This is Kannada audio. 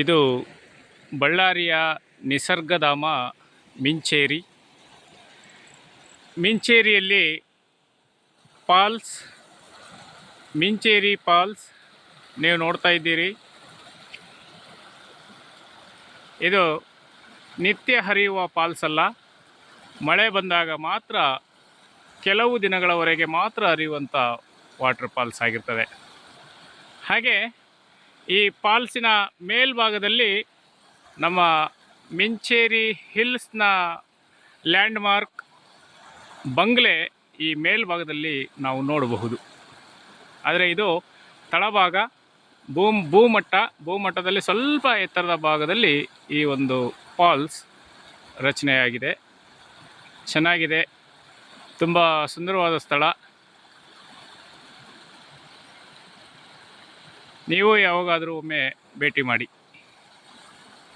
ಇದು ಬಳ್ಳಾರಿಯ ನಿಸರ್ಗಧಾಮ ಮಿಂಚೇರಿ. ಮಿಂಚೇರಿಯಲ್ಲಿ ಪಾಲ್ಸ್, ಮಿಂಚೇರಿ ಪಾಲ್ಸ್ ನೀವು ನೋಡ್ತಾ ಇದ್ದೀರಿ. ಇದು ನಿತ್ಯ ಹರಿಯುವ ಪಾಲ್ಸ್ ಅಲ್ಲ. ಮಳೆ ಬಂದಾಗ ಮಾತ್ರ ಕೆಲವು ದಿನಗಳವರೆಗೆ ಮಾತ್ರ ಹರಿಯುವಂಥ ವಾಟರ್ ಫಾಲ್ಸ್ ಆಗಿರ್ತದೆ. ಹಾಗೆ ಈ ಪಾಲ್ಸಿನ ಮೇಲ್ಭಾಗದಲ್ಲಿ ನಮ್ಮ ಮಿಂಚೇರಿ ಹಿಲ್ಸ್ನ ಲ್ಯಾಂಡ್ಮಾರ್ಕ್ ಬಂಗ್ಲೆ ಈ ಮೇಲ್ಭಾಗದಲ್ಲಿ ನಾವು ನೋಡಬಹುದು. ಆದರೆ ಇದು ತಳಭಾಗ, ಭೂಮ್, ಭೂಮಟ್ಟ, ಭೂಮಟ್ಟದಲ್ಲಿ ಸ್ವಲ್ಪ ಎತ್ತರದ ಭಾಗದಲ್ಲಿ ಈ ಒಂದು ಫಾಲ್ಸ್ ರಚನೆಯಾಗಿದೆ. ಚೆನ್ನಾಗಿದೆ. ತುಂಬ ಸುಂದರವಾದ ಸ್ಥಳ. ನೀವು ಯಾವಾಗಾದರೂ ಒಮ್ಮೆ ಭೇಟಿ ಮಾಡಿ.